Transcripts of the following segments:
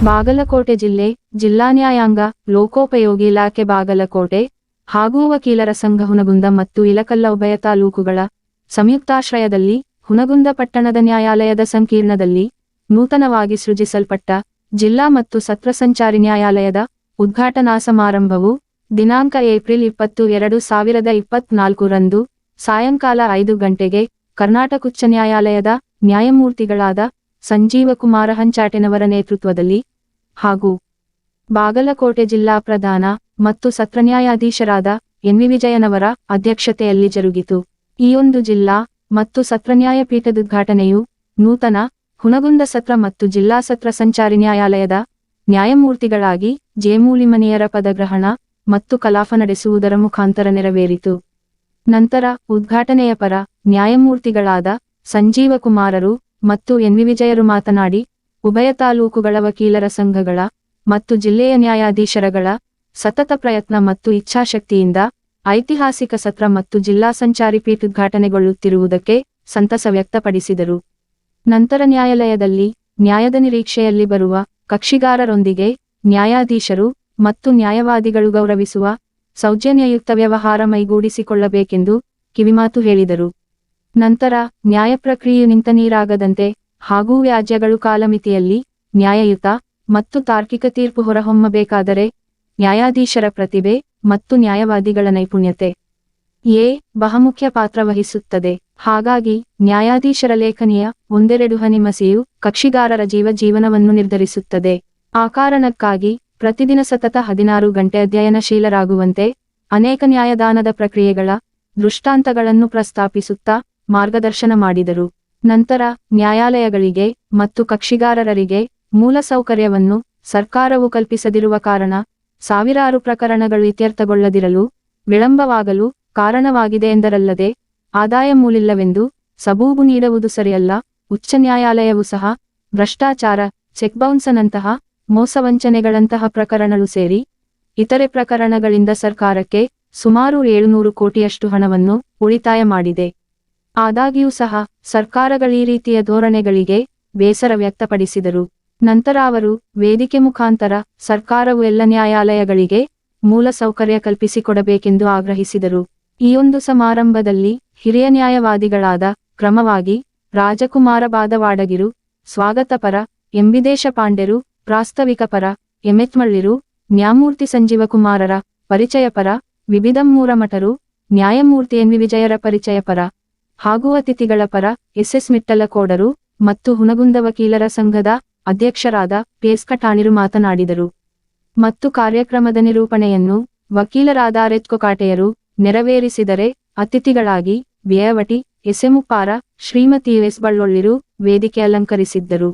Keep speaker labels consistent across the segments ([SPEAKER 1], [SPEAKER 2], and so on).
[SPEAKER 1] ಬಾಗಲಕೋಟೆ ಜಿಲ್ಲೆ, ಜಿಲ್ಲಾ ನ್ಯಾಯಾಂಗ, ಲೋಕೋಪಯೋಗಿ ಇಲಾಖೆ ಬಾಗಲಕೋಟೆ ಹಾಗೂ ವಕೀಲರ ಸಂಘ ಹುನಗುಂದ ಮತ್ತು ಇಲಕಲ್ಲ ಉಭಯ ತಾಲೂಕುಗಳ ಸಂಯುಕ್ತಾಶ್ರಯದಲ್ಲಿ ಹುನಗುಂದ ಪಟ್ಟಣದ ನ್ಯಾಯಾಲಯದ ಸಂಕೀರ್ಣದಲ್ಲಿ ನೂತನವಾಗಿ ಸೃಜಿಸಲ್ಪಟ್ಟ ಜಿಲ್ಲಾ ಮತ್ತು ಸತ್ರ ಸಂಚಾರಿ ನ್ಯಾಯಾಲಯದ ಉದ್ಘಾಟನಾ ಸಮಾರಂಭವು ದಿನಾಂಕ ಏಪ್ರಿಲ್ ಇಪ್ಪತ್ತು ಎರಡು ಸಾವಿರದ ಇಪ್ಪತ್ನಾಲ್ಕರಂದು ಸಾಯಂಕಾಲ ಐದು ಗಂಟೆಗೆ ಕರ್ನಾಟಕ ಉಚ್ಚ ನ್ಯಾಯಾಲಯದ ನ್ಯಾಯಮೂರ್ತಿಗಳಾದ ಸಂಜೀವ ಕುಮಾರ ಹಂಚಾಟೆನವರ ನೇತೃತ್ವದಲ್ಲಿ ಹಾಗೂ ಬಾಗಲಕೋಟೆ ಜಿಲ್ಲಾ ಪ್ರಧಾನ ಮತ್ತು ಸತ್ರ ನ್ಯಾಯಾಧೀಶರಾದ ಎನ್ವಿ ವಿಜಯನವರ ಅಧ್ಯಕ್ಷತೆಯಲ್ಲಿ ಜರುಗಿತು. ಈ ಒಂದು ಜಿಲ್ಲಾ ಮತ್ತು ಸತ್ರ ನ್ಯಾಯಪೀಠದ ಉದ್ಘಾಟನೆಯು ನೂತನ ಹುನಗುಂದ ಸತ್ರ ಮತ್ತು ಜಿಲ್ಲಾ ಸತ್ರ ಸಂಚಾರಿ ನ್ಯಾಯಾಲಯದ ನ್ಯಾಯಮೂರ್ತಿಗಳಾಗಿ ಜೇಮೂಲಿಮನೆಯರ ಪದಗ್ರಹಣ ಮತ್ತು ಕಲಾಪ ನಡೆಸುವುದರ ಮುಖಾಂತರ ನೆರವೇರಿತು. ನಂತರ ಉದ್ಘಾಟನೆಯ ಪರ ನ್ಯಾಯಮೂರ್ತಿಗಳಾದ ಸಂಜೀವ ಕುಮಾರರು ಮತ್ತು ಎನ್ವಿ ವಿಜಯರು ಮಾತನಾಡಿ, ಉಭಯ ತಾಲೂಕುಗಳ ವಕೀಲರ ಸಂಘಗಳ ಮತ್ತು ಜಿಲ್ಲೆಯ ನ್ಯಾಯಾಧೀಶರಗಳ ಸತತ ಪ್ರಯತ್ನ ಮತ್ತು ಇಚ್ಛಾಶಕ್ತಿಯಿಂದ ಐತಿಹಾಸಿಕ ಸತ್ರ ಮತ್ತು ಜಿಲ್ಲಾ ಸಂಚಾರಿ ಪೀಠ ಉದ್ಘಾಟನೆಗೊಳ್ಳುತ್ತಿರುವುದಕ್ಕೆ ಸಂತಸ ವ್ಯಕ್ತಪಡಿಸಿದರು. ನಂತರ ನ್ಯಾಯಾಲಯದಲ್ಲಿ ನ್ಯಾಯದ ನಿರೀಕ್ಷೆಯಲ್ಲಿ ಬರುವ ಕಕ್ಷಿಗಾರರೊಂದಿಗೆ ನ್ಯಾಯಾಧೀಶರು ಮತ್ತು ನ್ಯಾಯವಾದಿಗಳು ಗೌರವಿಸುವ ಸೌಜನ್ಯಯುಕ್ತ ವ್ಯವಹಾರ ಮೈಗೂಡಿಸಿಕೊಳ್ಳಬೇಕೆಂದು ಕಿವಿಮಾತು ಹೇಳಿದರು. ನಂತರ ನ್ಯಾಯ ಪ್ರಕ್ರಿಯೆಯು ನಿಂತ ನೀರಾಗದಂತೆ ಹಾಗೂ ವ್ಯಾಜ್ಯಗಳು ಕಾಲಮಿತಿಯಲ್ಲಿ ನ್ಯಾಯಯುತ ಮತ್ತು ತಾರ್ಕಿಕ ತೀರ್ಪು ಹೊರಹೊಮ್ಮಬೇಕಾದರೆ ನ್ಯಾಯಾಧೀಶರ ಪ್ರತಿಭೆ ಮತ್ತು ನ್ಯಾಯವಾದಿಗಳ ನೈಪುಣ್ಯತೆ ಎ ಬಹುಮುಖ್ಯ ಪಾತ್ರ ವಹಿಸುತ್ತದೆ. ಹಾಗಾಗಿ ನ್ಯಾಯಾಧೀಶರ ಲೇಖನಿಯ ಒಂದೆರಡು ಹನಿಮಸೆಯು ಕಕ್ಷಿಗಾರರ ಜೀವ ಜೀವನವನ್ನು ನಿರ್ಧರಿಸುತ್ತದೆ. ಆ ಕಾರಣಕ್ಕಾಗಿ ಪ್ರತಿದಿನ ಸತತ ಹದಿನಾರು ಗಂಟೆ ಅಧ್ಯಯನಶೀಲರಾಗುವಂತೆ ಅನೇಕ ನ್ಯಾಯದಾನದ ಪ್ರಕ್ರಿಯೆಗಳ ದೃಷ್ಟಾಂತಗಳನ್ನು ಪ್ರಸ್ತಾಪಿಸುತ್ತಾ ಮಾರ್ಗದರ್ಶನ ಮಾಡಿದರು. ನಂತರ ನ್ಯಾಯಾಲಯಗಳಿಗೆ ಮತ್ತು ಕಕ್ಷಿಗಾರರಿಗೆ ಮೂಲಸೌಕರ್ಯವನ್ನು ಸರ್ಕಾರವು ಕಲ್ಪಿಸದಿರುವ ಕಾರಣ ಸಾವಿರಾರು ಪ್ರಕರಣಗಳು ಇತ್ಯರ್ಥಗೊಳ್ಳದಿರಲು ವಿಳಂಬವಾಗಲು ಕಾರಣವಾಗಿದೆ ಎಂದರಲ್ಲದೆ, ಆದಾಯ ಮೂಲಿಲ್ಲವೆಂದು ಸಬೂಬು ನೀಡುವುದು ಸರಿಯಲ್ಲ. ಉಚ್ಚ ನ್ಯಾಯಾಲಯವು ಸಹ ಭ್ರಷ್ಟಾಚಾರ, ಚೆಕ್ಬೌನ್ಸನಂತಹ ಮೋಸವಂಚನೆಗಳಂತಹ ಪ್ರಕರಣಗಳು ಸೇರಿ ಇತರೆ ಪ್ರಕರಣಗಳಿಂದ ಸರ್ಕಾರಕ್ಕೆ ಸುಮಾರು ಏಳುನೂರು ಕೋಟಿಯಷ್ಟು ಹಣವನ್ನು ಉಳಿತಾಯ ಮಾಡಿದೆ. ಆದಾಗ್ಯೂ ಸಹ, ಸರ್ಕಾರಗಳೀ ರೀತಿಯ ಧೋರಣೆಗಳಿಗೆ ಬೇಸರ ವ್ಯಕ್ತಪಡಿಸಿದರು. ನಂತರ ಅವರು ವೇದಿಕೆ ಮುಖಾಂತರ ಸರ್ಕಾರವು ಎಲ್ಲ ನ್ಯಾಯಾಲಯಗಳಿಗೆ ಮೂಲ ಸೌಕರ್ಯ ಕಲ್ಪಿಸಿಕೊಡಬೇಕೆಂದು ಆಗ್ರಹಿಸಿದರು. ಈ ಒಂದು ಸಮಾರಂಭದಲ್ಲಿ ಹಿರಿಯ ನ್ಯಾಯವಾದಿಗಳಾದ ಕ್ರಮವಾಗಿ ರಾಜಕುಮಾರ ಬಾದವಾಡಗಿರು ಸ್ವಾಗತಪರ ಎಂಬಿದೇಶ ಪಾಂಡೆರು ಪ್ರಾಸ್ತಾವಿಕ ಪರ ಎಮೆತ್ಮಳ್ಳಿರು ನ್ಯಾಮೂರ್ತಿ ಸಂಜೀವಕುಮಾರರ ಪರಿಚಯಪರ ವಿವಿಧಮ್ಮೂರಮಠರು ನ್ಯಾಯಮೂರ್ತಿ ಎನ್ವಿ ವಿಜಯರ ಪರಿಚಯಪರ ಹಾಗೂ ಅತಿಥಿಗಳ ಪರ ಎಸ್ಎಸ್ ಮಿಟ್ಟಲಕೋಡರು ಮತ್ತು ಹುನಗುಂದ ವಕೀಲರ ಸಂಘದ ಅಧ್ಯಕ್ಷರಾದ ಪೇಸ್ಕಟಾಣಿರು ಮಾತನಾಡಿದರು. ಮತ್ತು ಕಾರ್ಯಕ್ರಮದ ನಿರೂಪಣೆಯನ್ನು ವಕೀಲರಾದ ರೆತ್ಕೊಕಾಟೆಯರು ನೆರವೇರಿಸಿದರೆ ಅತಿಥಿಗಳಾಗಿ ವ್ಯಯವಟಿ ಎಸೆಮುಪ್ಪಾರ ಶ್ರೀಮತಿ ಎಸ್ ಬಳ್ಳೊಳ್ಳಿರು ವೇದಿಕೆ ಅಲಂಕರಿಸಿದ್ದರು.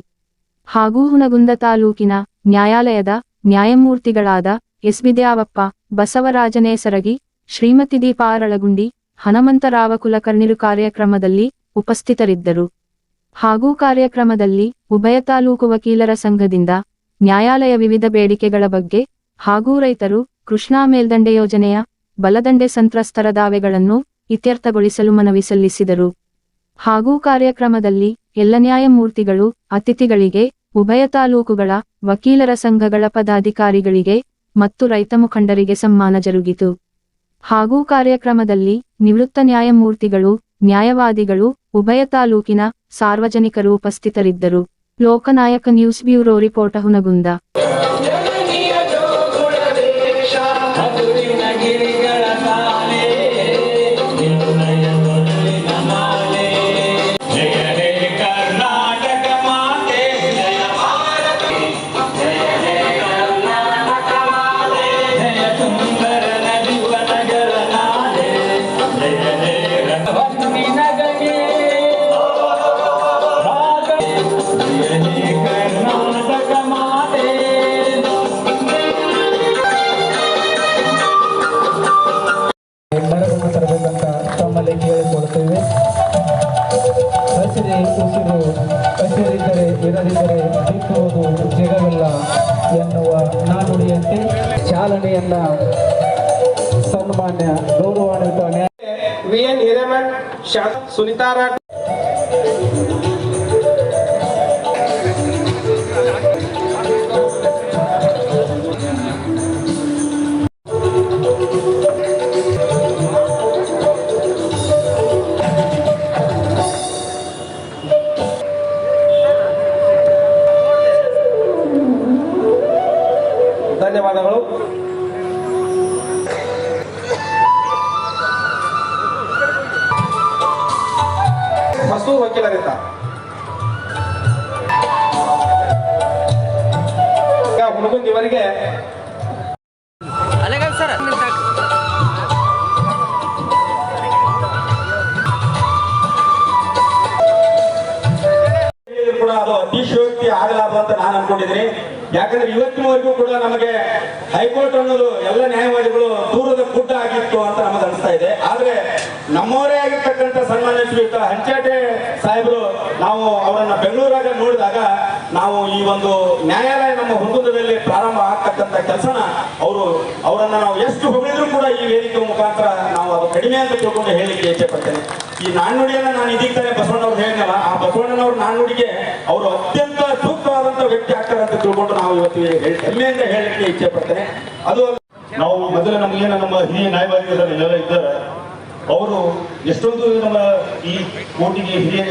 [SPEAKER 1] ಹಾಗೂ ಹುನಗುಂದ ತಾಲೂಕಿನ ನ್ಯಾಯಾಲಯದ ನ್ಯಾಯಮೂರ್ತಿಗಳಾದ ಎಸ್ ವಿದ್ಯಾವಪ್ಪ ಬಸವರಾಜನೇಸರಗಿ, ಶ್ರೀಮತಿ ದೀಪಾ ಅರಳಗುಂಡಿ ಹನುಮಂತರಾವ ಕುಲಕರ್ಣಿರು ಕಾರ್ಯಕ್ರಮದಲ್ಲಿ ಉಪಸ್ಥಿತರಿದ್ದರು. ಹಾಗೂ ಕಾರ್ಯಕ್ರಮದಲ್ಲಿ ಉಭಯ ತಾಲೂಕು ವಕೀಲರ ಸಂಘದಿಂದ ನ್ಯಾಯಾಲಯ ವಿವಿಧ ಬೇಡಿಕೆಗಳ ಬಗ್ಗೆ ಹಾಗೂ ರೈತರು ಕೃಷ್ಣಾ ಮೇಲ್ದಂಡೆ ಯೋಜನೆಯ ಬಲದಂಡೆ ಸಂತ್ರಸ್ತರ ದಾವೆಗಳನ್ನು ಇತ್ಯರ್ಥಗೊಳಿಸಲು ಮನವಿ ಸಲ್ಲಿಸಿದರು. ಹಾಗೂ ಕಾರ್ಯಕ್ರಮದಲ್ಲಿ ಎಲ್ಲ ನ್ಯಾಯಮೂರ್ತಿಗಳು, ಅತಿಥಿಗಳಿಗೆ, ಉಭಯ ತಾಲೂಕುಗಳ ವಕೀಲರ ಸಂಘಗಳ ಪದಾಧಿಕಾರಿಗಳಿಗೆ ಮತ್ತು ರೈತ ಮುಖಂಡರಿಗೆ ಸಮ್ಮಾನ ಜರುಗಿತು. ಹಾಗೂ ಕಾರ್ಯಕ್ರಮದಲ್ಲಿ ನಿವೃತ್ತ ನ್ಯಾಯಮೂರ್ತಿಗಳು ನ್ಯಾಯವಾದಿಗಳು ಉಭಯ ತಾಲೂಕಿನ ಸಾರ್ವಜನಿಕರು ಉಪಸ್ಥಿತರಿದ್ದರು. Loknayak news bureau report Hungund.
[SPEAKER 2] ಇರದಿದ್ದರೆ ಬಿತ್ತುವುದು ಜಗವಿಲ್ಲ ಎನ್ನುವ ನಾನುಡಿಯಂತೆ ಚಾಲನೆಯನ್ನ ಸನ್ಮಾನ್ಯ ಗೌರವಾನ್ವಿತ
[SPEAKER 3] ವಿ ಎನ್ ಹಿರೇಮಠ್ ಶಾ ಸುನಿತಾ ವಕೀಲರಿದ್ದಾರೆ ವಕೀಲರಿಂದ ಹುಡುಗನ್ ಇವರಿಗೆ
[SPEAKER 4] ಸರ್.
[SPEAKER 5] ಕೂಡ ಅದು ಅತಿಶಯೋಕ್ತಿ ಆಗಲಾರದು ಅಂತ ನಾನು ಅನ್ಕೊಂಡಿದ್ದೀನಿ. ಯಾಕಂದ್ರೆ ಇವತ್ತಿನವರೆಗೂ ಕೂಡ ನಮಗೆ ಹೈಕೋರ್ಟ್ ಅನ್ನೋದು ಎಲ್ಲ ನ್ಯಾಯವಾದಿಗಳು ದೂರದ ಗುಡ್ಡ ಆಗಿತ್ತು ಅಂತ ನಮಗೆ ಅನಿಸ್ತಾ ಇದೆ. ಆದ್ರೆ ನಮ್ಮವರೇ ಆಗಿರ್ತಕ್ಕಂಥ ಸನ್ಮಾನ್ಯ ಶ್ರೀಯುತ ಹಂಚಾಟೆ ಸಾಹೇಬರು, ನಾವು ಅವರನ್ನ ಬೆಂಗಳೂರಾಗ ನೋಡಿದಾಗ ನಾವು ಈ ಒಂದು ನ್ಯಾಯಾಲಯ ನಮ್ಮ ಹುಡುಗದಲ್ಲಿ ಪ್ರಾರಂಭ ಆಗ್ತಕ್ಕಂಥ ಕೆಲಸನ ಅವರು, ಅವರನ್ನ ನಾವು ಎಷ್ಟು ಹೊಗಳಿದ್ರು ಕೂಡ ಈ ವೇದಿಕೆ ಮುಖಾಂತರ ನಾವು ಅದು ಕಡಿಮೆ ಅಂತ ತಿಳ್ಕೊಂಡು ಹೇಳಿಕೆ ಇಚ್ಛೆ ಪಡ್ತೇನೆ. ಈ ನಾಣ್ಣುಡಿಯನ್ನ ನಾನು ಇದೀಗ ತಾನೇ ಬಸವಣ್ಣವ್ರು ಹೇಳಿದ್ನಲ್ಲ, ಆ ಬಸವಣ್ಣನವ್ರ ನಾಣ್ಣುಡಿಗೆ ಅವರು ಅತ್ಯಂತ ಆಗ್ತಾರೆ ಅಂತ ತಿಳ್ಕೊಂಡು ನಾವು ಇವತ್ತು ಹೆಮ್ಮೆಯಿಂದ ಹೇಳಲಿಕ್ಕೆ ಇಚ್ಛೆ ಪಡ್ತೇನೆ? ಅದು
[SPEAKER 6] ನಾವು ಮೊದಲು ನಮಗೇನು ನಮ್ಮ ಹಿರಿಯ ನ್ಯಾಯವಾದಿಗಳೆಲ್ಲ ಇದ್ದಾರೆ. ಅವರು ಎಷ್ಟೊಂದು ನಮ್ಮ ಈ ಕೋರ್ಟಿಗೆ ಹಿರಿಯ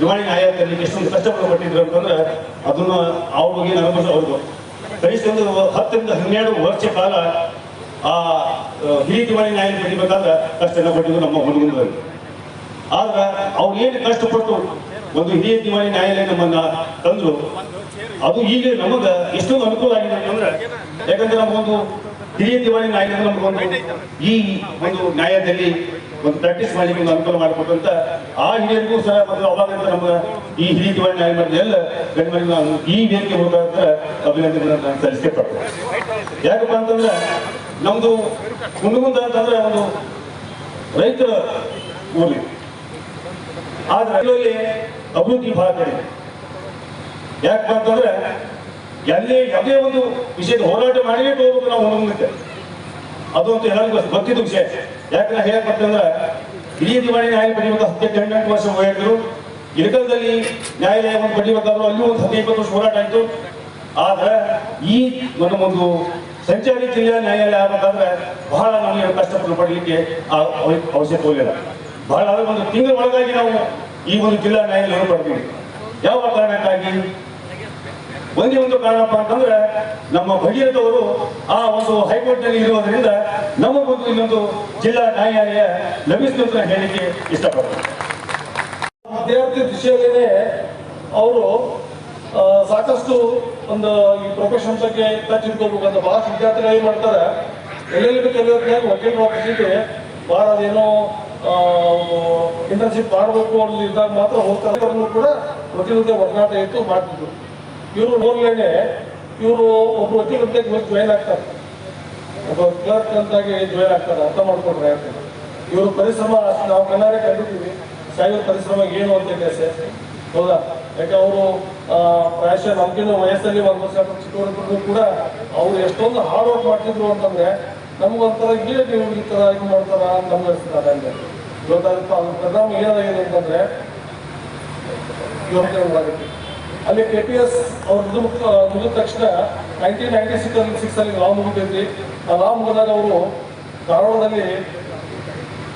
[SPEAKER 6] ದಿವಾಳಿ ನ್ಯಾಯಾಲಯದಲ್ಲಿ ಎಷ್ಟೊಂದು ಕಷ್ಟಪಟ್ಟು ಕೊಟ್ಟಿದ್ರು ಅಂತಂದ್ರೆ ಅದನ್ನು ಅವ್ರ ಬಗ್ಗೆ ಅನುಭವ ಅವ್ರದ್ದು. ಕನಿಷ್ಠ ಒಂದು ಹತ್ತರಿಂದ ಹನ್ನೆರಡು ವರ್ಷ ಕಾಲ ಆ ಹಿರಿಯ ದಿವಾಳಿ ನ್ಯಾಯ ಪಡಿಬೇಕಾದ್ರೆ ಕಷ್ಟನ ಪಟ್ಟಿದ್ದು ನಮ್ಮ ಹುಡುಗರಲ್ಲಿ ಆದ್ರೆ ಅವ್ರು ಏನು ಕಷ್ಟಪಟ್ಟು ಒಂದು ಹಿರಿಯ ದಿವಾಳಿ ನ್ಯಾಯಾಲಯ ನಮ್ಮನ್ನ ತಂದ್ರು ಅದು ಈಗ ನಮಗ ಎಷ್ಟೊಂದು ಅನುಕೂಲ ಆಗಿದೆ ಅಂತಂದ್ರೆ ಯಾಕಂದ್ರೆ ನಮಗೊಂದು ಹಿರಿಯ ದಿವಾಳಿ ನ್ಯಾಯಾಲಯ ನಮಗೊಂದು ಈ ಒಂದು ನ್ಯಾಯದಲ್ಲಿ ಒಂದು ಪ್ರಾಕ್ಟೀಸ್ ಮಾಡಲಿಕ್ಕೆ ಒಂದು ಅನುಕೂಲ ಮಾಡಿಕೊಟ್ಟಂತ ಆ ಹಿರಿಯರಿಗೂ ಸಹ ಮತ್ತು ಅವಾಗ ನಮ್ಮ ಈ ಹಿರಿಯ ದಿವಾಳಿ ನ್ಯಾಯಾಲಯದ ಎಲ್ಲ ಗಣ್ಯರಿಗೆ ನಾನು ಈ ವೇದಿಕೆ ಮುಖಾಂತರ ಅಭಿನಂದನೆಗಳನ್ನು ನಾನು ಸಲ್ಲಿಸಿಕೆ ಪಡ್ತೇನೆ ಯಾಕಪ್ಪ ಅಂತಂದ್ರೆ, ನಮ್ದು ಕುಂದಗುಂದ ಅಂತಂದ್ರೆ ಒಂದು ರೈತರ ಊರಿ. ಆದ್ರೆ ಅಭಿವೃದ್ಧಿ ಬಹಳ ಕಡಿಮೆ ಯಾಕಪ್ಪ ಅಂತಂದ್ರೆ ಎಲ್ಲಿ ಯಾವುದೇ ಒಂದು ವಿಷಯದ ಹೋರಾಟ ಮಾಡಿಯೇ ಹೋಗ್ಬೇಕು ನಾವು ಅದು ಅದಂತೂ ಎಲ್ಲರಿಗೂ ಗೊತ್ತಿದ್ದು ವಿಷಯ. ಯಾಕಂದ್ರೆ ಅಂತಂದ್ರೆ ಹಿರಿಯ ದಿವಾಳಿ ನ್ಯಾಯ ಪಡಿಬೇಕು ಹದಿನೆಂಟು ಹನ್ನೆಂಟು ವರ್ಷ ಹೋಗಿದ್ರು ಇಳಕಲದಲ್ಲಿ ನ್ಯಾಯಾಲಯವನ್ನು ಪಡಿಬೇಕಾದ್ರು ಅಲ್ಲಿ ಒಂದು ಹದಿನೈದು ವರ್ಷ ಹೋರಾಟ ಆಯ್ತು. ಆದ್ರೆ, ಈ ನಮ್ಮ ಒಂದು ಸಂಚಾರಿ ಜಿಲ್ಲಾ ನ್ಯಾಯಾಲಯ ಆಗ್ಬೇಕಾದ್ರೆ ಬಹಳ ನಮಗೆ ಕಷ್ಟಪಟ್ಟು ಪಡಲಿಕ್ಕೆ ಆ ಅವ- ಅವಶ್ಯಕ ಹೋಗಿಲ್ಲ ಬಹಳ ಒಂದು ತಿಂಗಳ ಒಳಗಾಗಿ ನಾವು ಈ ಒಂದು ಜಿಲ್ಲಾ ನ್ಯಾಯಾಲಯ ಬರ್ತೀವಿ ಯಾವ ಕಾರಣಕ್ಕಾಗಿ ಒಂದೇ ಒಂದು ಕಾರಣಪ್ಪ ಅಂತಂದ್ರೆ, ನಮ್ಮ ಭಗೀರಥವರು ಆ ಒಂದು ಹೈಕೋರ್ಟ್ನಲ್ಲಿ ಇರುವುದರಿಂದ ನಮಗೊಂದು ಇನ್ನೊಂದು ಜಿಲ್ಲಾ ನ್ಯಾಯಾಲಯ ಲಭಿಸಿದಂತ ಅಂತ ಇಷ್ಟಪಡ್ತಾರೆ
[SPEAKER 7] ವಿದ್ಯಾರ್ಥಿ ದಿಶೆಯಲ್ಲೇ ಅವರು ಸಾಕಷ್ಟು ಒಂದು ಈ ಪ್ರೊಫೆಷನ್ ಬಗ್ಗೆ ಟಚ್ ಇಟ್ಕೋಬೇಕಂತ ಬಹಳಷ್ಟು ವಿದ್ಯಾರ್ಥಿಗಳು ಏನ್ ಮಾಡ್ತಾರೆ, ಎಲ್ಲೆಲ್ಲಿ ಕಲಿಯೋದ್ರಾಗ ವಕೀಲರ ಆಫೀಸಿಗೆ ಬಹಳ ಅದೇನೋ ಇಂಟರ್ನ್ಶಿಪ್ ಮಾಡಬೇಕು ಅನ್ನೋದು ಇದ್ದಾಗ ಮಾತ್ರ ಹೋಗ್ತಾರೆ. ಕೂಡ ವಕೀಲತೆ ಒಡನಾಟ ಇತ್ತು ಮಾಡ್ತಿದ್ರು. ಇವರು ನೋಡ್ಲೇನೆ ಇವರು ಒಬ್ಬರು ವಕೀಲತೆ ಜಾಯ್ನ್ ಆಗ್ತಾರೆ. ಒಬ್ಬ ಕ್ಲರ್ಕ್ ಅಂತಾಗಿ ಜಾಯ್ನ್ ಆಗ್ತಾರೆ, ಅರ್ಥ ಮಾಡ್ಕೊಂಡ್ರೆ ಆಗ್ತದೆ ಇವರು ಪರಿಶ್ರಮ ನಾವು ಕಣ್ಣಾರೆ ಕಂಡಿದ್ದೀವಿ. ಸಾಯಿರ ಪರಿಶ್ರಮ ಏನು ಅಂತ ಕೆಲಸ ಹೌದಾ? ಯಾಕೆ ಅವರು ಪ್ರಾಯಶಃ ನಮ್ಗಿಂತ ವಯಸ್ಸಲ್ಲಿ ಒಂದು ವರ್ಷ ಕೂಡ ಅವ್ರು ಎಷ್ಟೊಂದು ಹಾರ್ಡ್ ವರ್ಕ್ ಮಾಡ್ತಿದ್ರು ಅಂತಂದ್ರೆ ನಮ್ಗೊಂಥರ ಏನು ನೀವು ಈ ಥರ ಇದು ಮಾಡ್ತಾರ? ಅಂತ ನಮ್ಗೆ ಅನಿಸ್ತಾರೆ ಹಂಗೆ ಅವ್ರ ಪರಿಣಾಮ ಏನಾಗಿದೆ ಅಂತಂದ್ರೆ ಯೋಚನೆಗಳಾಗುತ್ತೆ ಅಲ್ಲಿ ಕೆ ಪಿ ಎಸ್ ಅವ್ರ ಮುಗಿದ ತಕ್ಷಣ ನೈನ್ಟೀನ್ ನೈನ್ಟಿ ಸಿಕ್ಸ್ ಸಿಕ್ಸ್ ಅಲ್ಲಿ ಲಾ ಮುಗಿದೈತಿ ಆ ಲಾ ಮುಗಿದಾಗ ಅವರು ಧಾರವಾಡದಲ್ಲಿ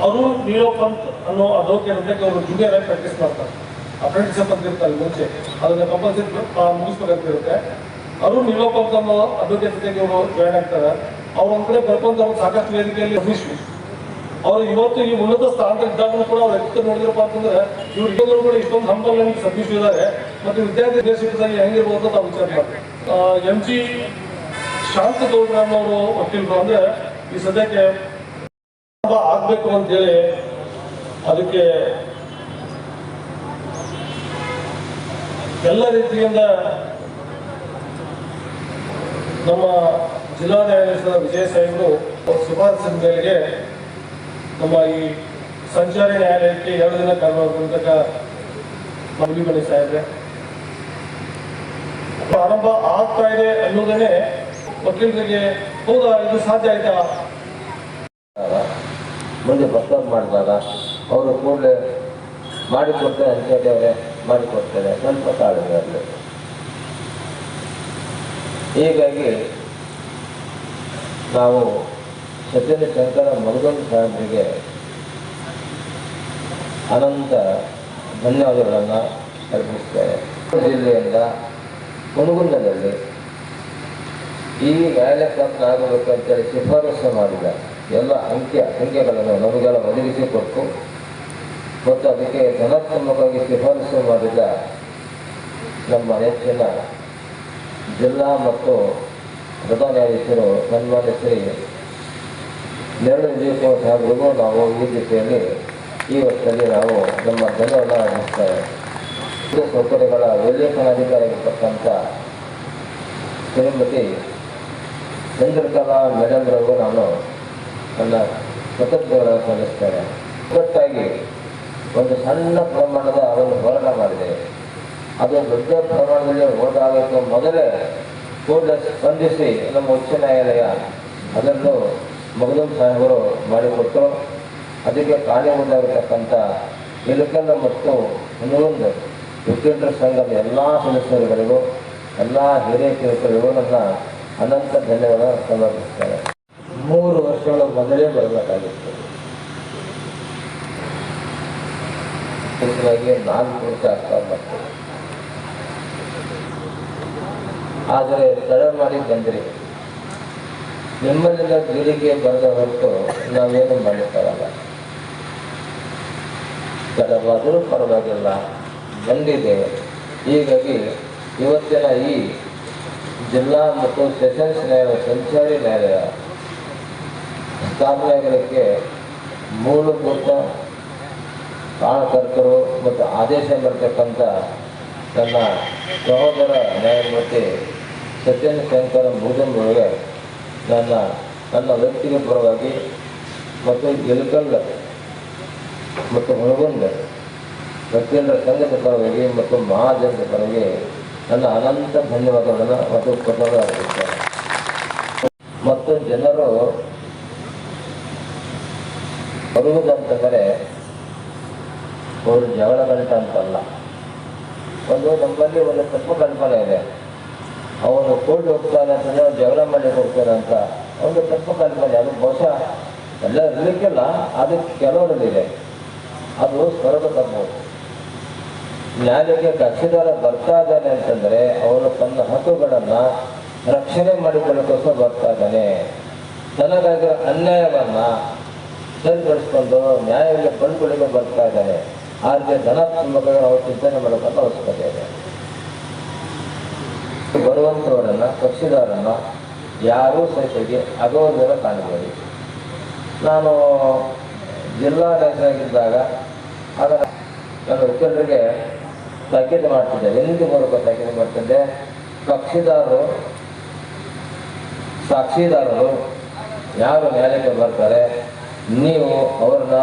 [SPEAKER 7] ಅವರು ನೀರೋ ಪಂತ್ ಅನ್ನೋ ಅಡ್ವೊಕೇಟ್ ಅಂತ ಅವರು ಜೂನಿಯರ್ ಆಗಿ ಪ್ರಾಕ್ಟೀಸ್ ಮಾಡ್ತಾರೆ. ಅಪ್ರೆಂಟಿಸಪ್ ಅಂತ ಇರ್ತಾರೆ ಮುಂಚೆ. ಅದನ್ನ ಕಂಪಲ್ಸರಿ ಮುಗಿಸ್ಬೇಕಂತ ಇರುತ್ತೆ. ಅವರು ನೀರೋ ಪಂತ್ ಅನ್ನೋ ಅಡ್ವೊಕೇಟ್ ಜೊತೆಗೆ ಅವರು ಜಾಯ್ನ್ ಆಗ್ತಾರೆ. ಅವ್ರ ಒಂದ್ ಕಡೆ ಬರ್ಕೊಂತ ಅವ್ರು ಸಾಕಷ್ಟು ವೇದಿಕೆಯಲ್ಲಿ ಅವ್ರು ಇವತ್ತು ಈ ಉನ್ನತ ಸ್ಥಾನದಲ್ಲಿ ಇದ್ದಾಗಲೂ ಕೂಡ ಅವ್ರ ವ್ಯಕ್ತಿ ನೋಡಿದ್ರಪ್ಪ ಅಂತಂದ್ರೆ ಇವ್ರಿಗೆಲ್ಲರೂ ಕೂಡ ಇಷ್ಟೊಂದು ಹಂಬಲ್ ನನಗೆ ಸಬ್ಮಿಟ್ ಇದ್ದಾರೆ ಮತ್ತು ವಿದ್ಯಾರ್ಥಿ ದೇಶದಲ್ಲಿ ಹೆಂಗಿರ್ಬೋದು ಅಂತ ವಿಚಾರ ಮಾಡ್ತೀವಿ. ಎಂ ಜಿ ಶಾಂತಗೌಡ್ರ ಅನ್ನೋರು ವಕೀಲರು ಅಂದ್ರೆ ಈ ಸದ್ಯಕ್ಕೆ ಆಗ್ಬೇಕು ಆಗ್ಬೇಕು ಅಂತೇಳಿ ಅದಕ್ಕೆ ಎಲ್ಲ ರೀತಿಯಿಂದ ನಮ್ಮ ಜಿಲ್ಲಾ ನ್ಯಾಯಾಧೀಶರ ವಿಜಯ ಸುಭಾಷ್ ಶಿಫಾರಸಿನ ನಮ್ಮ ಈ ಸಂಚಾರಿ ನ್ಯಾಯಾಲಯಕ್ಕೆ ಎರಡು ದಿನ ಕರೆದೋಗ್ತಕ್ಕ ಮನವಿ ಬನ್ನಿ ಸಾಹೇಬ್ರೆ ಪ್ರಾರಂಭ ಆಗ್ತಾ ಇದೆ ಅನ್ನೋದನ್ನೇ ವಕೀಲರಿಗೆ ಹೌದಾ ಇದು ಸಾಧ್ಯ ಆಯ್ತಾ?
[SPEAKER 8] ಮುಂದೆ ಪ್ರಸ್ತಾಪ ಮಾಡಿದಾಗ ಅವರು ಕೂಡಲೇ ಮಾಡಿಕೊಡ್ತೇನೆ ಅಂತ ಹೇಳಿದರೆ ಮಾಡಿಕೊಡ್ತೇನೆ, ಸ್ವಲ್ಪ ಅಲ್ಲಿ. ಹೀಗಾಗಿ ನಾವು ಸತ್ಯನ ಶಂಕರ ಮಗದೊಂದು ಸಾಹೇಬರಿಗೆ ಅನಂತ ಧನ್ಯವಾದಗಳನ್ನು ಅರ್ಪಿಸ್ತೇನೆ ಜಿಲ್ಲೆಯಿಂದ ಹುಣಗುಂದದಲ್ಲಿ ಈ ನ್ಯಾಯಾಲಯ ಪ್ರಾಪ್ತ ಆಗಬೇಕಂತೇಳಿ ಶಿಫಾರಸು ಮಾಡಿದ ಎಲ್ಲ ಅಂಕಿ ಸಂಖ್ಯೆಗಳನ್ನು ನಮಗೆಲ್ಲ ಒದಗಿಸಿಕೊಟ್ಟು ಮತ್ತು ಅದಕ್ಕೆ ಧನಾತ್ಮಕವಾಗಿ ಶಿಫಾರಸು ಮಾಡಿದ ನಮ್ಮ ನೆಚ್ಚಿನ ಜಿಲ್ಲಾ ಮತ್ತು ಪ್ರಧಾನ ನ್ಯಾಯಾಧೀಶರು ಸನ್ಮಾನ್ಯ ಶ್ರೀ ನೆರಳು ಸಾಹೇಬರಿಗೂ ನಾವು ಈ ದಿಸೆಯಲ್ಲಿ ಈ ವರ್ಷದಲ್ಲಿ ನಾವು ನಮ್ಮ ಅರ್ಪಿಸ್ತೇವೆ ಇದು ಸೌಕರ್ಯಗಳ ಉಲ್ಲೇಖನಾಧಿಕಾರಿಯಾಗಿರ್ತಕ್ಕಂಥ ಶ್ರೀಮತಿ ಚಂದ್ರಕಲಾ ಮೇಡಮ್ರವರಿಗೂ ನಾನು ನನ್ನ ಕೃತಜ್ಞತೆಗಳನ್ನು ಸಲ್ಲಿಸ್ತೇನೆ. ಒಟ್ಟಾಗಿ ಒಂದು ಸಣ್ಣ ಪ್ರಮಾಣದ ಒಂದು ಹೋರಾಟ ಮಾಡಿದೆ. ಅದು ದೊಡ್ಡ ಪ್ರಮಾಣದಲ್ಲಿ ಹೋರಾಟಕ್ಕೆ ಮೊದಲೇ ಕೂಡಲೇ ಸ್ಪಂದಿಸಿ ನಮ್ಮ ಉಚ್ಚ ನ್ಯಾಯಾಲಯ ಅದನ್ನು ಮಗದೂಮ್ ಸಾಹೇಬರು ಮಾಡಿಕೊಟ್ಟು ಅದಕ್ಕೆ ಕಾರ್ಯವಾಗಿರ್ತಕ್ಕಂಥ ಇಲಕಲ್ಲ ಮತ್ತು ಇನ್ನೊಂದು ವಕೀಲರ ಸಂಘದ ಎಲ್ಲ ಸದಸ್ಯರುಗಳಿಗೂ, ಎಲ್ಲ ಹಿರಿಯ ಕೆಲಸಗಳಿಗೂ ನನ್ನ ಅನಂತ ಧನ್ಯವಾದ ಸಮರ್ಪಿಸ್ತಾರೆ ಮೂರು ವರ್ಷಗಳ ಮೊದಲೇ ಬರಬೇಕಾಗಿತ್ತು. ನಾಲ್ಕು ವರ್ಷ ಆಗ್ತಾ ಆದರೆ ತಡ ಮಾಡಿ ಬಂದ್ರಿ ನಿಮ್ಮಲ್ಲಿನ ಬೇಡಿಕೆ ಬರೆದ ಹೊರತು ನಾವೇನು ಮಾಡಲಿಕ್ಕಾಗಲ್ಲ ತಡವಾದರೂ ಪರವಾಗಿಲ್ಲ. ಬಂದಿದೆ. ಹೀಗಾಗಿ ಇವತ್ತಿನ ಈ ಜಿಲ್ಲಾ ಮತ್ತು ಸೆಷನ್ಸ್ ನ್ಯಾಯಾಲಯ ಸಂಚಾರಿ ನ್ಯಾಯಾಲಯ ಸ್ಥಾಪನೆಯಾಗಲಿಕ್ಕೆ ಮೂಲಭೂತ ಕಾರಣಕರ್ತರು ಮತ್ತು ಆದೇಶ ಬರ್ತಕ್ಕಂಥ ತನ್ನ ಸಹೋದರ ನ್ಯಾಯಮೂರ್ತಿ ಸತ್ಯನ ಶಂಕರ ಮುರುಗನ್ಗಳಿಗೆ ನನ್ನ ನನ್ನ ವ್ಯಕ್ತಿಗೆ ಪರವಾಗಿ ಮತ್ತು ಎಲ್ಕಲ್ ಮತ್ತು ಹುಣಗುಂದ ವಕೀಲರ ಸಂಘದ ಪರವಾಗಿ ಮತ್ತು ಮಹಾದೇವದ ಪರವಾಗಿ ನನ್ನ ಅನಂತ ಧನ್ಯವಾದಗಳನ್ನು ಮತ್ತು ಕೃತಜ್ಞತೆ ಅರ್ಪಿಸ್ತೇನೆ ಮತ್ತು ಜನರು ಬರುವುದಂತಂದರೆ ಅವರು ಜಗಳ ಗಂಟ ಅಂತಲ್ಲ. ಒಂದು ನಮ್ಮಲ್ಲಿ ಒಂದು ತಪ್ಪು ಕಲ್ಪನೆ ಇದೆ. ಅವನು ಕೋರ್ಟ್ ಹೋಗ್ತಾನೆ ಅಂತಂದ್ರೆ ಅವ್ನು ಜಗಳ ಮಾಡಿ ಹೋಗ್ತಾನೆ ಅಂತ. ತಪ್ಪು ಕಲ್ಪನೆ. ಅದು ಬಹುಶಃ ಎಲ್ಲ ಇರಲಿಕ್ಕಿಲ್ಲ ಅದು ಕೆಲವರಲ್ಲಿದೆ. ಅದು ಸ್ವರದ ತಪ್ಪು. ನ್ಯಾಯಕ್ಕೆ ಕಕ್ಷಿದಾರ ಬರ್ತಾ ಇದ್ದಾನೆ ಅಂತಂದ್ರೆ ಅವನು ತನ್ನ ಹಕ್ಕುಗಳನ್ನ ರಕ್ಷಣೆ ಮಾಡಿಕೊಳ್ಳೋಕ್ಕೋಸ್ಕರ ಬರ್ತಾ ಇದ್ದಾನೆ. ತನಗಾಗಿರೋ ಅನ್ಯಾಯವನ್ನ ಸರಿಪಡಿಸ್ಕೊಂಡು ನ್ಯಾಯಕ್ಕೆ ಬಂದ್ಕೊಳ್ಳಿಕ್ಕೆ ಬರ್ತಾ ಇದ್ದಾನೆ. ಆದರೆ ಧನಾತ್ಮಕ ಅವರು ಚಿಂತನೆ ಮಾಡಬೇಕಂತ ಅವಶ್ಯಕತೆ ಇದೆ. ಬರುವಂಥವರನ್ನ ಪಕ್ಷಿದಾರನ ಯಾರೂ ಸಹಿತಗೆ ಅಗೋದರ ಕಾಣಬೇಡಿ ನಾನು ಜಿಲ್ಲಾ ನ್ಯಾಯಾಧೀಶರಾಗಿದ್ದಾಗ ಆಗ ನನ್ನ ವಕೀಲರಿಗೆ ತಾಕೀತು ಮಾಡ್ತಿದ್ದೆ. ಎಲ್ಲಿಗೆ ಮೂಲಕ ತಾಕೀತು ಮಾಡ್ತಿದ್ದೆ? ಕಕ್ಷಿದಾರರು, ಸಾಕ್ಷಿದಾರರು ಯಾರು ನ್ಯಾಯಕ್ಕೆ ಬರ್ತಾರೆ, ನೀವು ಅವ್ರನ್ನ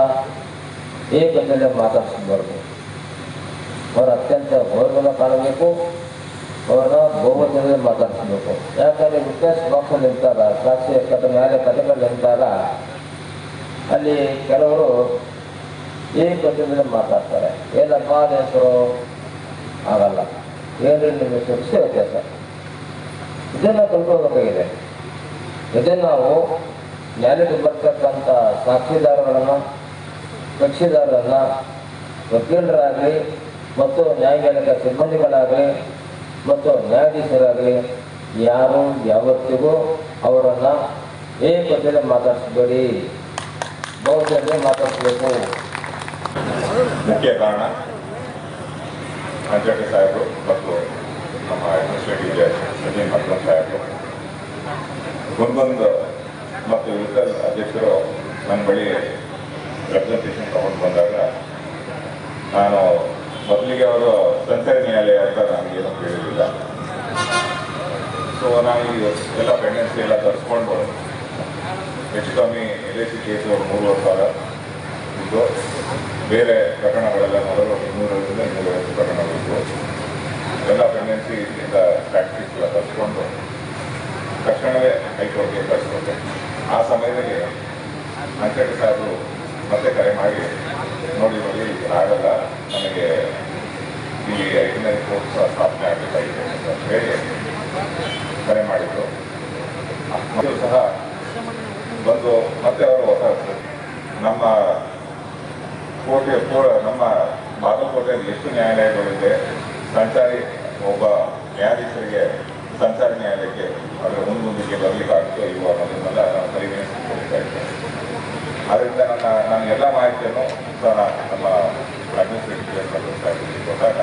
[SPEAKER 8] ಏಕದಲ್ಲಿ ಮಾತಾಡಿಸ್ಬಾರ್ದು ಅವರು ಅತ್ಯಂತ ಗೌರವನ ಕಾಣಬೇಕು ಅವರನ್ನ ಬಹುಮತದಲ್ಲಿ ಮಾತಾಡಿಸ್ಬೇಕು. ಯಾಕಂದ್ರೆ ವಿಟ್ನೆಸ್ ಬಾಕ್ಸಲ್ಲಿ ಇರ್ತಾರ? ಸಾಕ್ಷಿ ಕಥೆ ಮೇಲೆ ಕಥೆ ಮೇಲೆ ಇರ್ತಾರ? ಅಲ್ಲಿ ಕೆಲವರು ಏಕದಲ್ಲಿ ಮಾತಾಡ್ತಾರೆ. ಏನಪ್ಪ ಅದ ಹೆಸರು? ಆಗಲ್ಲ. ಏನೇ ನಿಮ್ಮ ಹೆಸರು ಇಷ್ಟೇ ವ್ಯತ್ಯಾಸ. ಇದನ್ನ ತಿಳ್ಕೊಳ್ಬೇಕಾಗಿದೆ. ಇದನ್ನು ನಾವು ನ್ಯಾಯಕ್ಕೆ ಬರ್ತಕ್ಕಂಥ ಸಾಕ್ಷಿದಾರರನ್ನು, ಕಕ್ಷಿದಾರರನ್ನ, ವಕೀಲರಾಗಲಿ ಮತ್ತು ನ್ಯಾಯಾಲಯದ ಸಿಬ್ಬಂದಿಗಳಾಗಲಿ ಮತ್ತು ನ್ಯಾಯಾಧೀಶರಾಗಲಿ, ಯಾರು ಯಾವತ್ತಿಗೂ ಅವರನ್ನು ಏಕದಲ್ಲಿ ಮಾತಾಡಿಸಬೇಡಿ. ಬಹುಶಃ ಮಾತಾಡಿಸ್ಬೇಕು.
[SPEAKER 4] ಮುಖ್ಯ ಕಾರಣ ಅಂಜಾಟಿ ಸಾಹೇಬರು ಮತ್ತು ನಮ್ಮ ಅಡ್ಮಿನಿಸ್ಟ್ರೇಟಿವ್ ಸಂಜಯ್ ಮಕ್ಳನ್ ಸಾಹೇಬರು. ಒಂದೊಂದು ಮತ್ತು ವಿಠಲ್ ಅಧ್ಯಕ್ಷರು ನನ್ನ ಬಳಿ ರೆಪ್ರೆಸೆಂಟೇಷನ್ ತಗೊಂಡು ಬಂದಾಗ ನಾನು ಮೊದಲಿಗೆ ಅವರು ತಂತ್ರ ನ್ಯಾಯಾಲಯ ಅಂತ ನನಗೇನು ಕೇಳಿರಲಿಲ್ಲ. ಸೊ ನಾನು ಎಲ್ಲ ಪೆಂಡೆನ್ಸಿ ಎಲ್ಲ ತರಿಸ್ಕೊಂಡು ಹೆಚ್ಚು ಕಮ್ಮಿ ಎಲ್ ಐ ಸಿ ಕೇಸು ಮೂರುವರೆ ಸಾವಿರ ಇದ್ದು ಬೇರೆ ಪ್ರಕರಣಗಳೆಲ್ಲ ಮೊದಲು ಇನ್ನೂರರಿಂದ ಇನ್ನೂರೈವತ್ತು ಪ್ರಕರಣಗಳಿದ್ದು ಎಲ್ಲ ಪ್ರೆಗ್ನೆನ್ಸಿ ಇಂದ ಪ್ರಾಕ್ಟೀಸ್ ಎಲ್ಲ ತರಿಸ್ಕೊಂಡು ತಕ್ಷಣವೇ ಹೈಕೋರ್ಟ್ಗೆ ಕಳಿಸ್ಕೊಂಡೆ. ಆ ಸಮಯದಲ್ಲಿ ಅಂಕಟಿ ಸಾಹೇಬರು ಮತ್ತೆ ಕರೆ ಮಾಡಿ ನೋಡಿ ನೋಡಿ ಆಗಲ್ಲ. ನನಗೆ ಇಲ್ಲಿ ಐದನೇ ಕೋರ್ಸ್ ಸ್ಥಾಪನೆ ಆಗಬೇಕಾಗಿದೆ ಅಂತ ಹೇಳಿ ಕರೆ ಮಾಡಿದ್ರು. ಅದು ಸಹ ಬಂದು ಮತ್ತೆ ಅವರು ಹೊಸ ನಮ್ಮ ಕೋಟೆ ನಮ್ಮ ಬಾಗಲಕೋಟೆಯಲ್ಲಿ ಎಷ್ಟು ನ್ಯಾಯಾಲಯಗಳಿದೆ ಸಂಚಾರಿ ಒಬ್ಬ ನ್ಯಾಯಾಧೀಶರಿಗೆ ಸಂಚಾರಿ ನ್ಯಾಯಾಲಯಕ್ಕೆ ಅದರ ಮುಂದೊಂದಿಗೆ ಬರಲಿಕ್ಕಾಗುತ್ತೋ ಇವಾಗ ಅನ್ನೋದನ್ನೆಲ್ಲ ನಾವು ಪರಿಗಣಿಸಿಕೊಳ್ತಾ ಇದ್ದೇವೆ. ಆದ್ದರಿಂದ ನನ್ನ ನಾನು ಎಲ್ಲ ಮಾಹಿತಿಯನ್ನು ಸಹ ನಮ್ಮ ಅಡ್ಮಿನಿಸ್ಟ್ರೇಟಿವ್ ಸಾಹೇಬರಿಗೆ ಕೊಟ್ಟಾಗ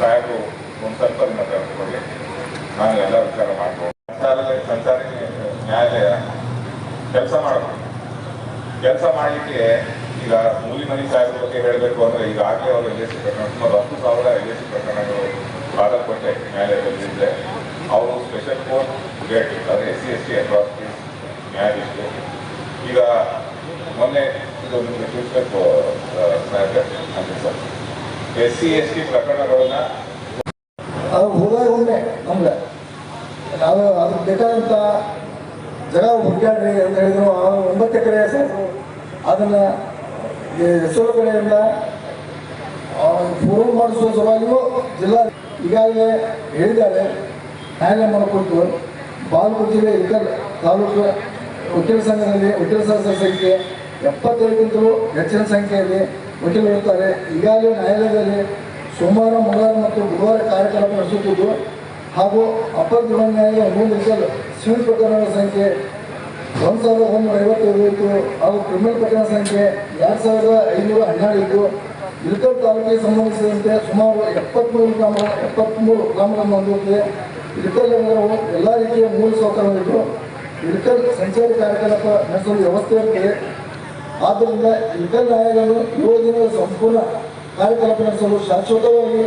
[SPEAKER 4] ಸಾಹೇಬರು ಒಂದು ಸ್ವಲ್ಪ ದಿನ ನಾನು ಎಲ್ಲ ವಿಚಾರ ಮಾಡ್ಬೋದು. ಸಂಚಾರ ನ್ಯಾಯಾಲಯ ಕೆಲಸ ಮಾಡಬೇಕು. ಕೆಲಸ ಮಾಡಲಿಕ್ಕೆ ಈಗ ಮೂಲಿಮನಿ ಸಾಹೇಬ್ರ ಬಗ್ಗೆ ಹೇಳಬೇಕು ಅಂದ್ರೆ ಈಗಾಗಲೇ ಅವರು ಎಲ್ ಎಸ್ ಪ್ರಕರಣ, ಸುಮಾರು ಹತ್ತು ಸಾವಿರ ಎಲ್ ಎಸ್ ಪ್ರಕರಣಗಳು ಬಾಗಲಕೋಟೆ ನ್ಯಾಯಾಲಯದಲ್ಲಿ ಇದ್ದರೆ ಅವರು ಸ್ಪೆಷಲ್ ಕೋರ್ಟ್ ಗೇಟ್ ಅಂದರೆ S C, S T, atrocities, ನ್ಯಾಯಾಧೀಶರು. ಈಗ ಮೊನ್ನೆ ಇದು ನಿಮಗೆ sir S C S T ಪ್ರಕರಣಗಳನ್ನ
[SPEAKER 9] ಅದು ಹೋದಾಗ ಒಮ್ಮೆ ನಮ್ಗೆ. ನಾವು ಬೇಕಾದಂಥ ಹುಡುಕಾಡ್ರಿ ಅಂತ ಹೇಳಿದ್ರು. ಆ ಒಂಬತ್ತು ಎಕರೆ ಸಾಕು. ಅದನ್ನು ಹೆಸರು ಕಡೆಯಿಂದ ಫೋನ್ ಮಾಡಿಸುವ ಸಲುವಾಗಿಯೂ ಜಿಲ್ಲಾ ಈಗಾಗಲೇ ಹೇಳಿದ್ದಾರೆ. ನ್ಯಾಯಾಲಯ ಮಾಡಿಕೊಟ್ಟು ಜಿಲ್ಲೆ ಇಳಕಲ್ ತಾಲೂಕು ವಕೀಲ ಸಂಘದಲ್ಲಿ ವಕೀಲ ಸಂಘ ಸಂಖ್ಯೆ ಎಪ್ಪತ್ತೈದಕ್ಕಿಂತಲೂ ಹೆಚ್ಚಿನ ಸಂಖ್ಯೆಯಲ್ಲಿ ವಕೀಲರು ಇರ್ತಾರೆ. ಈಗಾಗಲೇ ನ್ಯಾಯಾಲಯದಲ್ಲಿ ಸೋಮವಾರ, ಮಂಗಳವಾರ ಮತ್ತು ಬುಧವಾರ ಕಾರ್ಯಕ್ರಮ ನಡೆಸುತ್ತಿದ್ದು, ಹಾಗೂ ಅಪರ ನ್ಯಾಯಾಲಯ ಇಳಕಲ್ ಸಿವಿಲ್ ಪ್ರಕರಣಗಳ ಸಂಖ್ಯೆ ಒಂದು ಸಾವಿರದ ಒಂದೂರ ಐವತ್ತೈದು ಇತ್ತು, ಹಾಗೂ ಕ್ರಿಮಿನಲ್ ಪ್ರಕರಣ ಸಂಖ್ಯೆ ಎರಡು ಸಾವಿರದ ಐನೂರ ಹನ್ನೆರಡು ಇತ್ತು. ಇಳಕಲ್ ತಾಲೂಕಿಗೆ ಸಂಬಂಧಿಸಿದಂತೆ ಸುಮಾರು ಎಪ್ಪತ್ತ್ಮೂರು ಗ್ರಾಮ ಎಪ್ಪತ್ತ್ಮೂರು ಗ್ರಾಮಗಳನ್ನು ಹೊಂದಿರುತ್ತದೆ ಇಳಕಲ್ ನಗರವು ಎಲ್ಲ ರೀತಿಯ ಮೂಲ ಸೌಕರ್ಯವಿದ್ದು ಇಳಕಲ್ ಸಂಚಾರಿ ಕಾರ್ಯಕ್ರಮ ನಡೆಸಲು ವ್ಯವಸ್ಥೆ ಇರುತ್ತದೆ. ಆದ್ದರಿಂದ ಇಂಟರ್ ನಾಯಕರು ದಿನಗಳ ಸಂಪೂರ್ಣ ಕಾರ್ಯಕಲಾಪ ನಡೆಸಲು ಶಾಶ್ವತವಾಗಿ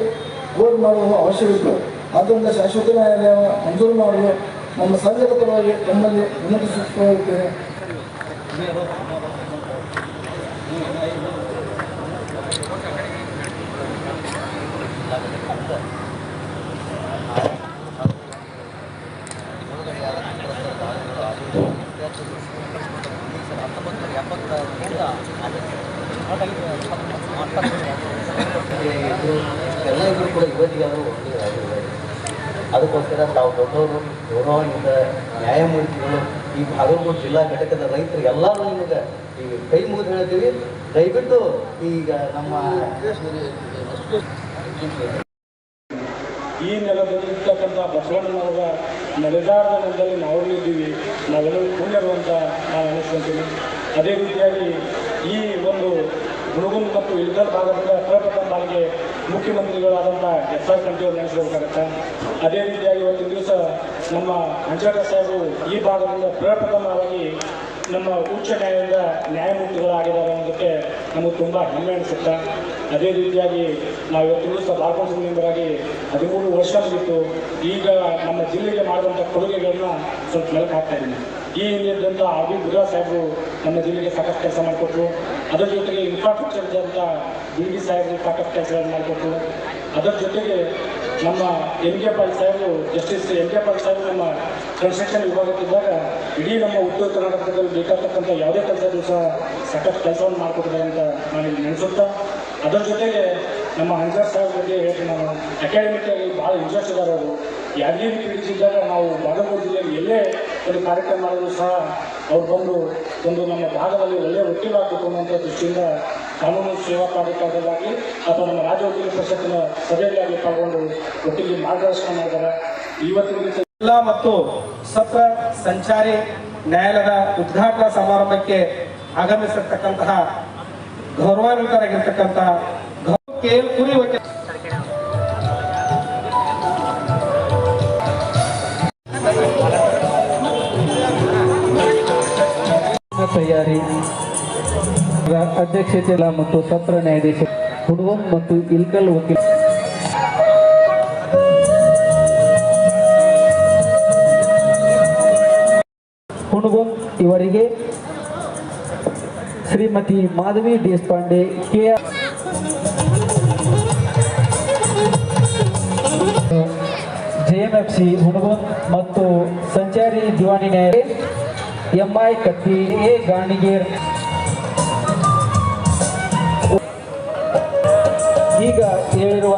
[SPEAKER 9] ಬೋರ್ಡ್ ಮಾಡುವ ಅವಶ್ಯವಿತ್ತು. ಆದ್ದರಿಂದ ಶಾಶ್ವತ ನ್ಯಾಯಾಲಯ ಮಂಜೂರು ಮಾಡಲು ನಮ್ಮ ಸಂಘದ ಪರವಾಗಿ ತಮ್ಮಲ್ಲಿ ವಿನಂತಿಸುತ್ತಿದ್ದೇನೆ
[SPEAKER 10] ಎಲ್ಲ ಇಬ್ಬರು ಕೂಡ ಇವತ್ತಿಗೆ ಅದಕ್ಕೋಸ್ಕರ ತಾವು ದೊಡ್ಡವರು ಗೌರವದಿಂದ ನ್ಯಾಯಮೂರ್ತಿಗಳು, ಈ ಬಾಗಲಕೋಟೆ ಜಿಲ್ಲಾ ಘಟಕದ ರೈತರು ಎಲ್ಲರೂ ನಿಮಗೆ ಈಗ ಕೈ ಮುಗಿದು ಹೇಳ್ತೀವಿ. ದಯವಿಟ್ಟು ಈಗ ನಮ್ಮ
[SPEAKER 11] ಈ ನೆಲದಲ್ಲಿ ಇರ್ತಕ್ಕಂಥ ಬಸವಣ್ಣನವರ ನೆಲೆದಾರದ ನೆಲದಲ್ಲಿ ನಾವೆಲ್ಲೂ ಇದ್ದೀವಿ ನಾವೆಲ್ಲರೂ ಕೂಡಿರುವಂತ ನಾನು ಅನಿಸ್ಕೊಂತೀನಿ. ಅದೇ ರೀತಿಯಾಗಿ ಈ ಒಂದು ಹುಡುಗನ್ ಮತ್ತು ಇಲ್ಗಲ್ ಭಾಗದಿಂದ ಪ್ರಪ್ರಥಮ ಬಾರಿಗೆ ಮುಖ್ಯಮಂತ್ರಿಗಳಾದಂಥ ಎಸ್ ಆರ್ ಕಂಠಿಯವರು ನೆನೆಸಬೇಕಾಗುತ್ತೆ ಅದೇ ರೀತಿಯಾಗಿ ಇವತ್ತಿನ ದಿವಸ ನಮ್ಮ ಅಂಜಾಟ ಸಾಹೇಬರು ಈ ಭಾಗದಿಂದ ಪ್ರಪ್ರಥಮವಾಗಿ ನಮ್ಮ ಉಚ್ಚ ನ್ಯಾಯಾಲಯದ ನ್ಯಾಯಮೂರ್ತಿಗಳಾಗಿದ್ದಾರೆ ಅನ್ನೋದಕ್ಕೆ ನಮಗೆ ತುಂಬ ಹೆಮ್ಮೆ ಅನಿಸುತ್ತೆ. ಅದೇ ರೀತಿಯಾಗಿ ನಾವು ಇವತ್ತು ದಿವಸ ಬಾಲ್ಕೋಟ್ ಮೆಂಬರಾಗಿ ಹದಿಮೂರು ವರ್ಷ ಆಗಿತ್ತು ಈಗ ನಮ್ಮ ಜಿಲ್ಲೆಗೆ ಮಾಡುವಂಥ ಕೊಡುಗೆಗಳನ್ನ ಸ್ವಲ್ಪ ಮೆಲುಕು ಹಾಕ್ತಾ ಇದ್ದೀನಿ. ಈ ಹಿಂದಿದ್ದಂಥ ಆರ್ ಬಿ ಸಾಹೇಬರು ನಮ್ಮ ಜಿಲ್ಲೆಗೆ ಸಾಕಷ್ಟು ಕೆಲಸ ಮಾಡಿಕೊಟ್ರು. ಅದರ ಜೊತೆಗೆ ಇನ್ಫ್ರಾಸ್ಟ್ರಕ್ಚರ್ ಇದ್ದಂಥ ಬಿ ಡಿ ಸಾಹೇಬರು ಸಾಕಷ್ಟು ಕೆಲಸಗಳನ್ನು ಅದರ ಜೊತೆಗೆ ನಮ್ಮ ಎನ್ ಕೆ ಪಾಲ್ ಸಾಹೇಬರು ಜಸ್ಟಿಸ್ ಎನ್ ಕೆ ಪಾಲ್ ಸಾಹೇಬರು ನಮ್ಮ ಕನ್ಸ್ಟ್ರಕ್ಷನ್ ವಿಭಾಗಕ್ಕಿದ್ದಾಗ ಇಡೀ ನಮ್ಮ ಉತ್ತರ ಕರ್ನಾಟಕದಲ್ಲಿ ಬೇಕಾಗ್ತಕ್ಕಂಥ ಯಾವುದೇ ಕೆಲಸದಲ್ಲೂ ಸಹ ಸಾಕಷ್ಟು ಕೆಲಸವನ್ನು ಮಾಡಿಕೊಟ್ಟಿದ್ದಾರೆ ಅಂತ ನಾನು ನೆನೆಸುತ್ತಾ ಅದರ ಜೊತೆಗೆ ನಮ್ಮ ಹಂಜಾರ್ ಸಾಹೇಬ್ ಬಗ್ಗೆ ಹೇಳಿ ನಾನು ಅಕಾಡೆಮಿಕ್ ಆಗಿ ಭಾಳ ಇಂಟ್ರೆಸ್ಟ್ ಇದ್ದಾರೆ ಅವರು. ಯಾದಗಿರಿ ಪೀಡಿಸಿದ್ದಾಗ ನಾವು ಬಾಗಲಕೋಟೆ ಜಿಲ್ಲೆಯಲ್ಲಿ ಎಲ್ಲೇ ಒಂದು ಕಾರ್ಯಕ್ರಮ ಮಾಡಿದ್ರು ಸಹ ಅವ್ರು ಬಂದು ಒಂದು ನಮ್ಮ ಭಾಗದಲ್ಲಿ ಒಳ್ಳೆಯ ವಕೀಲಾಗಬೇಕು ಅನ್ನುವಂಥ ದೃಷ್ಟಿಯಿಂದ ಕಾನೂನು ಸೇವಾ ಪ್ರಾಧಿಕಾರದಲ್ಲಾಗಲಿ ಅಥವಾ ನಮ್ಮ ರಾಜ್ಯ ವಕೀಲ ಪರಿಷತ್ತಿನ ಸಭೆಯಲ್ಲಾಗಲಿ ಪಾಲ್ಗೊಂಡು ಒಟ್ಟಿಗೆ ಮಾರ್ಗದರ್ಶನ ಮಾಡಿದ್ದಾರೆ ಇವತ್ತಿನ
[SPEAKER 3] ಜಿಲ್ಲಾ ಮತ್ತು ಸತ್ರ ಸಂಚಾರಿ ನ್ಯಾಯಾಲಯದ ಉದ್ಘಾಟನಾ ಸಮಾರಂಭಕ್ಕೆ ಆಗಮಿಸಿರ್ತಕ್ಕಂತಹ ಗೌರವಾನ್ವಿತರಾಗಿರ್ತಕ್ಕಂತಹ ಗೌರವ ಕೆ ಕುರಿ ವಕೀಲ
[SPEAKER 2] ತಯಾರಿ ಅಧ್ಯಕ್ಷತೆ ಮತ್ತು ಸತ್ರ ನ್ಯಾಯಾಧೀಶ ಹುಡುಗಂ ಮತ್ತು ಇಲ್ಕಲ್ ವಕೀಲ. ಹುಡುಗಂ ಇವರಿಗೆ ಶ್ರೀಮತಿ ಮಾಧವಿ ದೇಶಪಾಂಡೆ ಕೆ ಜೆಎಂಎಫ್ಸಿ ಹುಣಗುಂದ್ ಮತ್ತು ಸಂಚಾರಿ ದಿವಾಣಿ ನ್ಯಾಯಾಲಯ, ಎಂಐ ಕತ್ತಿ ಎ. ಗಾಣಿಗೇರ್. ಈಗ ಹೇಳಿರುವ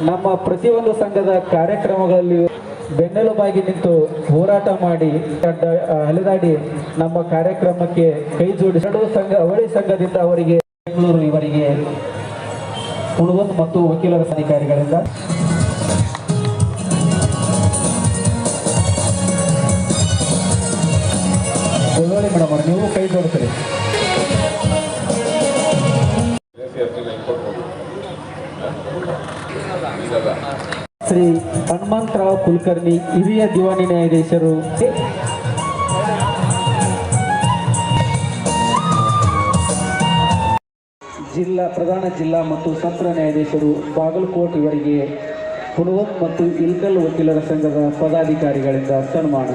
[SPEAKER 2] ನಮ್ಮ ಪ್ರತಿಯೊಂದು ಸಂಘದ ಕಾರ್ಯಕ್ರಮಗಳಲ್ಲಿ ಬೆನ್ನೆಲುಬಾಗಿ ನಿಂತು ಹೋರಾಟ ಮಾಡಿ ಅಲೆದಾಡಿ ನಮ್ಮ ಕಾರ್ಯಕ್ರಮಕ್ಕೆ ಕೈ ಜೋಡಿಸಲು ಸಂಘ, ಅವಳಿ ಸಂಘದಿಂದ ಅವರಿಗೆ ಬೆಂಗಳೂರು ಇವರಿಗೆ ಉಳುವನ್ ಮತ್ತು ವಕೀಲರ ಅಧಿಕಾರಿಗಳಿಂದ ಮೇಡಮ್ ಅವರು, ನೀವು ಕೈ ಜೋಡಿಸ್ರಿ. ಶ್ರೀ ಹನುಮಂತರಾವ್ ಕುಲಕರ್ಣಿ, ಹಿರಿಯ ದಿವಾನಿ ನ್ಯಾಯಾಧೀಶರು. ಜಿಲ್ಲಾ, ಪ್ರಧಾನ ಜಿಲ್ಲಾ ಮತ್ತು ಸತ್ರ ನ್ಯಾಯಾಧೀಶರು ಬಾಗಲಕೋಟ್ ಇವರಿಗೆ ಪುನವತ್ ಮತ್ತು ಇಲ್ಕಲ್ ವಕೀಲರ ಸಂಘದ ಪದಾಧಿಕಾರಿಗಳಿಂದ ಸನ್ಮಾನ.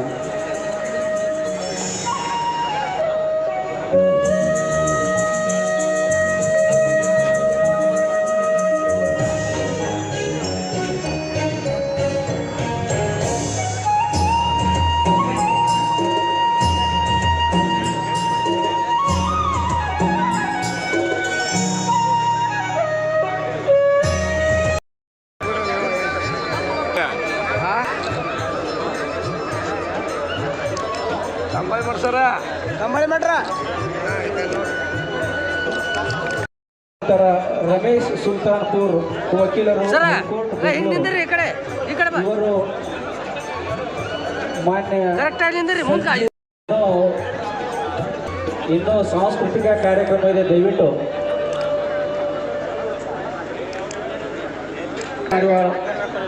[SPEAKER 2] ಸುಲ್ತಾನ್ಪುರ್ ವಕೀಲರು ಹೈಕೋರ್ಟ್ ಬೆಂಗಳೂರು. ಇವರು ಮಾನ್ಯ ಇನ್ನು ಸಾಂಸ್ಕೃತಿಕ ಕಾರ್ಯಕ್ರಮ ಇದೆ ದಯವಿಟ್ಟು.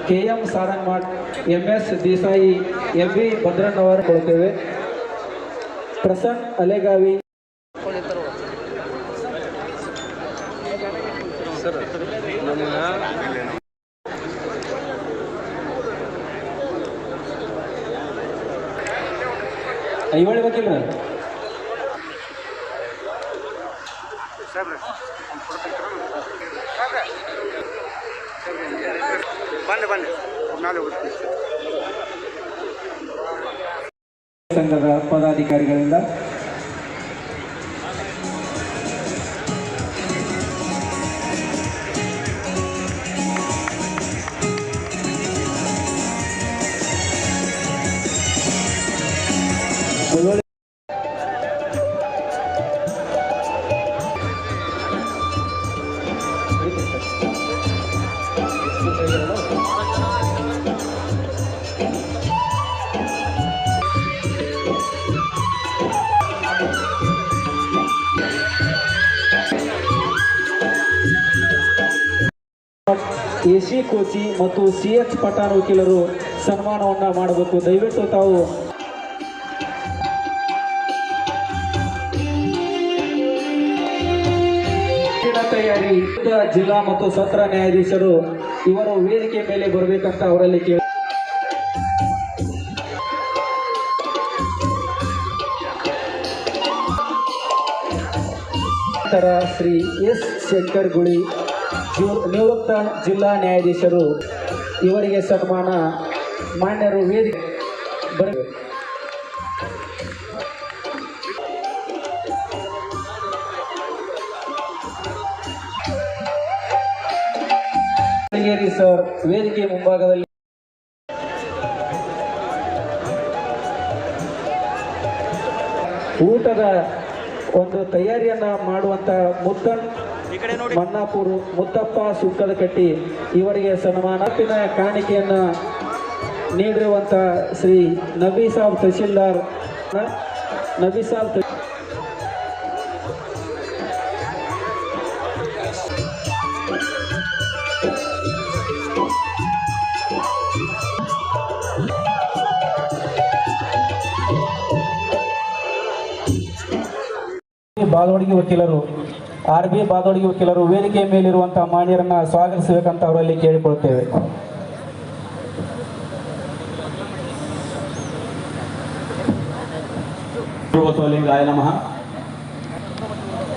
[SPEAKER 2] K M Sarangamath M S Desai M V ಭದ್ರಣ್ಣವರು ಕೊಡ್ತೇವೆ. ಪ್ರಸನ್ನ ಅಲೆಗಾವಿ ಐವಳಿ ವಕೀಲರ ಸಂಘದ ಪದಾಧಿಕಾರಿಗಳಿಂದ ಸಿ ಮತ್ತು ಸಿ ಎಚ್ ಪಠಾಣ್ ವಕೀಲರು ಸನ್ಮಾನವನ್ನು ಮಾಡಬೇಕು. ದಯವಿಟ್ಟು ತಾವು ತಯಾರಿ ಜಿಲ್ಲಾ ಮತ್ತು ಸತ್ರ ನ್ಯಾಯಾಧೀಶರು ಇವರು ವೇದಿಕೆ ಮೇಲೆ ಬರಬೇಕಂತ ಅವರಲ್ಲಿ ಕೇಳಿ. ಶ್ರೀ ಎಸ್ ಶಂಕರ್ ಗುಳಿ ನಿವೃತ್ತ ಜಿಲ್ಲಾ ನ್ಯಾಯಾಧೀಶರು ಇವರಿಗೆ ಸನ್ಮಾನ, ಮಾನ್ಯರು ವೇದಿಕೆ ಬರಬೇಕು ಹುಲಿಗೇರಿ ಸರ್, ವೇದಿಕೆ ಮುಂಭಾಗದಲ್ಲಿ. ಊಟದ ಒಂದು ತಯಾರಿಯನ್ನ ಮಾಡುವಂತ ಮುದ್ದನ್ ಮನ್ನಾಪುರು ಮುತ್ತಪ್ಪ ಸುಕ್ಕದ ಕಟ್ಟಿ ಇವರಿಗೆ ಅಪ್ಪಿನ ಕಾಣಿಕೆಯನ್ನ ನೀಡಿರುವಂತ ಶ್ರೀ ನಬಿ ಸಾಬ್ ತಹಶೀಲ್ದಾರ್. ನಬಿ ಸಾಬ್ ತ- ಬಾದೋಡಿಗೆ ವಕೀಲರು ಆರ್ ಬಿ ಬಾದೋಳಿಗೆ ವಕೀಲರು ವೇದಿಕೆಯ ಮೇಲಿರುವಂತಹ ಮಾನ್ಯರನ್ನ ಸ್ವಾಗತಿಸಬೇಕಂತ ಅವರಲ್ಲಿ ಕೇಳಿಕೊಳ್ತೇವೆ
[SPEAKER 6] ನಮಃ.